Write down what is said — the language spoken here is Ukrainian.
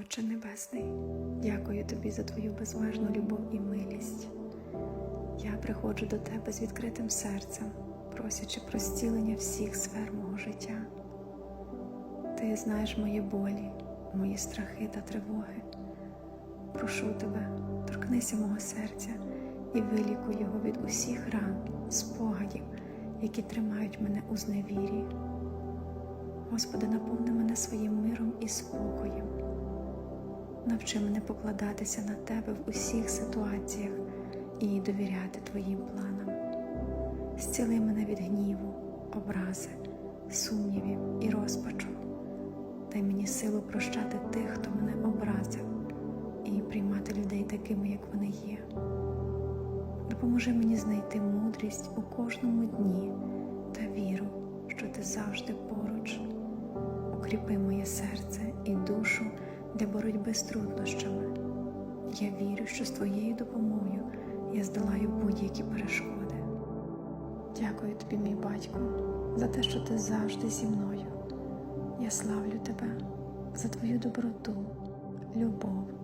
Отче Небесний, дякую тобі за твою безмежну любов і милість. Я приходжу до тебе з відкритим серцем, просячи про зцілення всіх сфер мого життя. Ти знаєш мої болі, мої страхи та тривоги. Прошу тебе, торкнися мого серця і вилікуй його від усіх ран, спогадів, які тримають мене у зневірі. Господи, наповни мене своїм миром і спокоєм. Навчи мене покладатися на Тебе в усіх ситуаціях і довіряти Твоїм планам. Зціли мене від гніву, образи, сумнівів і розпачу. Дай мені силу прощати тих, хто мене образив, і приймати людей такими, як вони є. Допоможи мені знайти мудрість у кожному дні та віру, що ти завжди поруч. Укріпи моє серце і для боротьби з труднощами. Я вірю, що з твоєю допомогою я здолаю будь-які перешкоди. Дякую тобі, мій батько, за те, що ти завжди зі мною. Я славлю тебе за твою доброту, любов.